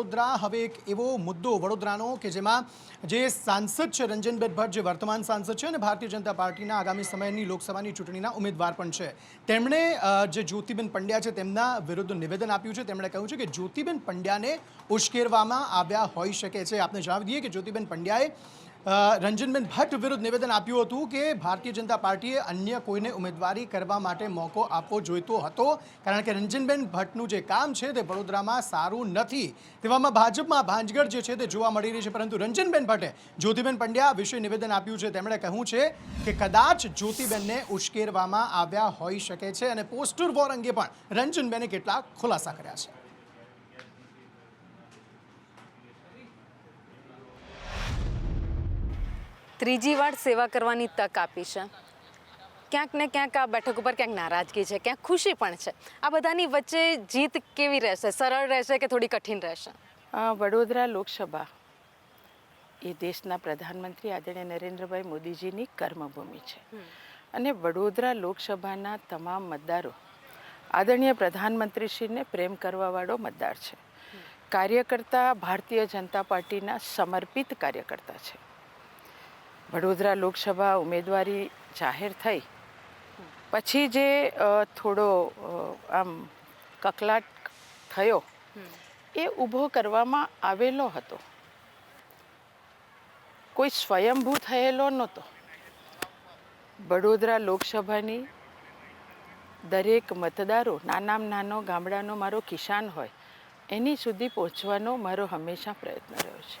વડોદરા. હવે એક એવો મુદ્દો વડોદરાનો કે જેમાં જે સાંસદ છે રંજનબેન ભટ્ટ, જે વર્તમાન સાંસદ છે અને ભારતીય જનતા પાર્ટીના આગામી સમયની લોકસભાની ચૂંટણીના ઉમેદવાર પણ છે. તેમણે જે જ્યોતિબેન પંડ્યા છે તેમના વિરુદ્ધ નિવેદન આપ્યું છે. તેમણે કહ્યું છે કે જ્યોતિબેન પંડ્યાને ઉશ્કેરવામાં આવ્યા હોઈ શકે છે. આપને જણાવી દઈએ કે જ્યોતિબેન પંડ્યાએ રંજનબેન ભટ્ટ વિરુદ્ધ નિવેદન આપ્યું હતું કે ભારતીય જનતા પાર્ટીએ અન્ય કોઈને ઉમેદવારી કરવા માટે મોકો આપવો જોઈતો હતો. કારણ કે રંજનબેન ભટ્ટનું જે કામ છે તે વડોદરામાં સારું નથી. તેવામાં ભાજપમાં ભાંજગઢ જે છે તે જોવા મળી રહી છે. પરંતુ રંજનબેન ભટ્ટે જ્યોતિબેન પંડ્યા વિશે નિવેદન આપ્યું છે. તેમણે કહ્યું છે કે કદાચ જ્યોતિબેનને ઉશ્કેરવામાં આવ્યા હોઈ શકે છે અને પોસ્ટર વોર અંગે પણ રંજનબેને કેટલાક ખુલાસા કર્યા છે. ત્રીજી વાર સેવા કરવાની તક આપી છે. ક્યાંક ને ક્યાંક આ બેઠક ઉપર ક્યાંક નારાજગી છે ક્યાંક ખુશી પણ છે. આ બધાની વચ્ચે જીત કેવી રહેશે? સરળ રહેશે કે થોડી કઠિન રહેશે? વડોદરા લોકસભા એ દેશના પ્રધાનમંત્રી આદરણીય નરેન્દ્રભાઈ મોદીજીની કર્મભૂમિ છે. અને વડોદરા લોકસભાના તમામ મતદારો આદરણીય પ્રધાનમંત્રીશ્રીને પ્રેમ કરવાવાળો મતદાર છે. કાર્યકર્તા ભારતીય જનતા પાર્ટીના સમર્પિત કાર્યકર્તા છે. વડોદરા લોકસભા ઉમેદવારી જાહેર થઈ. પછી જે થોડો આમ કકલાટ થયો, એ ઊભો કરવામાં આવેલો હતો. કોઈ સ્વયંભૂ થયેલો નહોતો. વડોદરા લોકસભાની દરેક મતદારો, નાનામાં નાનો, ગામડાનો મારો કિસાન હોય, એની સુધી પહોંચવાનો મારો હંમેશા પ્રયત્ન રહ્યો છે.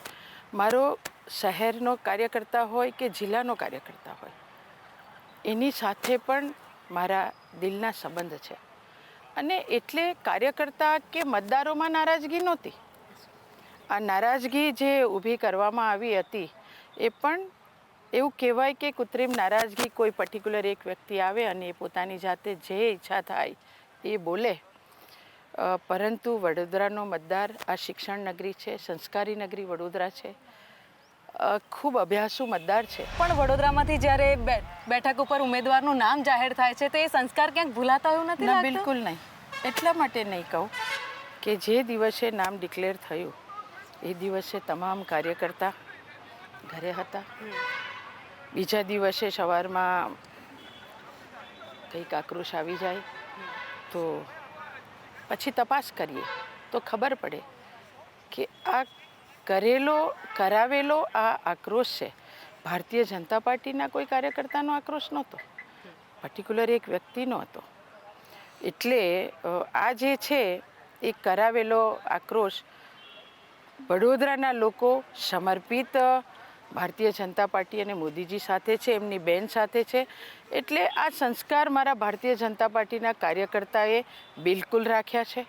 મારો શહેરનો કાર્યકર્તા હોય કે જિલ્લાનો કાર્યકર્તા હોય, એની સાથે પણ મારા દિલના સંબંધ છે. અને એટલે કાર્યકર્તા કે મતદારોમાં નારાજગી નહોતી. આ નારાજગી જે ઊભી કરવામાં આવી હતી, એ પણ એવું કહેવાય કે કૃત્રિમ નારાજગી કોઈ પર્ટિક્યુલર એક વ્યક્તિ આવે અને એ પોતાની જાતે જે ઈચ્છા થાય એ બોલે. પરંતુ વડોદરાનો મતદાર આ શિક્ષણ નગરી છે, સંસ્કારી નગરી વડોદરા છે. ખૂબ અભ્યાસુ મતદાર છે. પણ વડોદરામાંથી જ્યારે બેઠક ઉપર ઉમેદવારનું નામ જાહેર થાય છે તો એ સંસ્કાર ક્યાંક ભૂલાતા એવું નથી ના બિલકુલ નહીં. એટલા માટે નહીં કહું. કે જે દિવસે નામ ડિક્લેર થયું એ દિવસે તમામ કાર્યકર્તા ઘરે હતા. બીજા દિવસે સવારમાં કંઈક આક્રોશ આવી જાય તો પછી તપાસ કરીએ તો ખબર પડે કે આ કરેલો, કરાવેલો આ આક્રોશ છે. ભારતીય જનતા પાર્ટીના કોઈ કાર્યકર્તાનો આક્રોશ નહોતો. પર્ટિક્યુલર એક વ્યક્તિનો હતો. એટલે આ જે છે, એ કરાવેલો આક્રોશ વડોદરાના લોકો સમર્પિત, ભારતીય જનતા પાર્ટી અને મોદીજી સાથે છે, એમની બેન સાથે છે. એટલે આ સંસ્કાર મારા ભારતીય જનતા પાર્ટીના કાર્યકર્તાએ બિલકુલ રાખ્યા છે.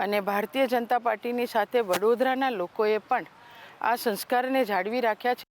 અને ભારતીય જનતા પાર્ટીની સાથે વડોદરાના લોકોએ પણ આ સંસ્કારને જાળવી રાખ્યા છે.